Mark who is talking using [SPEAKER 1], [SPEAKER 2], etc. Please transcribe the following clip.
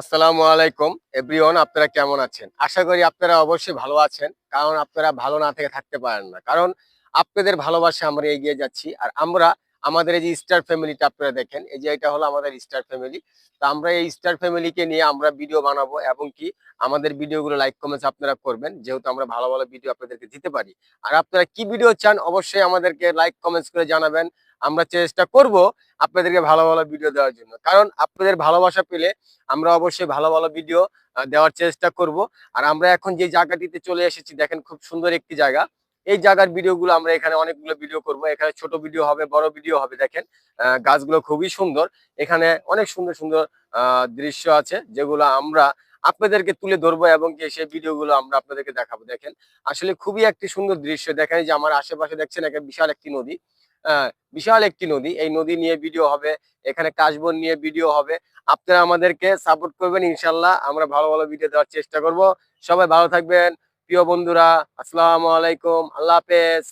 [SPEAKER 1] আসসালামু আলাইকুম, এভরিওয়ান আপনারা কেমন আছেন? আশা করি আপনারা অবশ্যই ভালো আছেন, কারণ আপনারা ভালো না থেকে থাকতে পারেন না। কারণ আপনাদের ভালোবাসা আমরা এগিয়ে যাচ্ছি, আর আমরা আমাদের এই যে স্টার ফ্যামিলিটা আপনারা দেখেন, এই যে এটা হলো আমাদের স্টার ফ্যামিলি তো আমরা এই স্টার ফ্যামিলিকে নিয়ে আমরা ভিডিও বানাবো, এবং কি আমাদের ভিডিওগুলো লাইক কমেন্টস আপনারা করবেন, যেহেতু আমরা ভালো ভালো ভিডিও আপনাদেরকে দিতে পারি। আর আপনারা কি ভিডিও চান, অবশ্যই আমাদেরকে লাইক কমেন্টস করে জানাবেন। আমরা চেষ্টা করব আপনাদেরকে ভালো ভালো ভিডিও দেওয়ার জন্য। কারণ আপনাদের ভালোবাসা পেলে আমরা অবশ্যই ভালো ভালো ভিডিও দেওয়ার চেষ্টা করব। আর আমরা এখন যে জায়গাটিতে চলে এসেছি, দেখেন খুব সুন্দর একটি জায়গা। এই জায়গার ভিডিওগুলো আমরা এখানে অনেকগুলো ভিডিও করব। এখানে ছোট ভিডিও হবে, বড় ভিডিও হবে, দেখেন গাছগুলো খুবই সুন্দর। এখানে অনেক সুন্দর সুন্দর দৃশ্য আছে, যেগুলো আমরা আপনাদেরকে তুলে ধরবো এবং সেই ভিডিওগুলো আমরা আপনাদেরকে দেখাবো। দেখেন, আসলে খুবই একটি সুন্দর দৃশ্য। দেখেন যে আমার আশেপাশে দেখছেন, একটা বিশাল একটি নদী। বিশাল একটি নদী। এই নদী নিয়ে ভিডিও হবে, এখানে কাশবন নিয়ে ভিডিও হবে। আপনারা আমাদেরকে সাপোর্ট করবেন, ইনশাল্লাহ আমরা ভালো ভালো ভিডিও দেওয়ার চেষ্টা করব। সবাই ভালো থাকবেন। প্রিয় বন্ধুরা, আসসালামু আলাইকুম। আল্লাহ হাফেজ।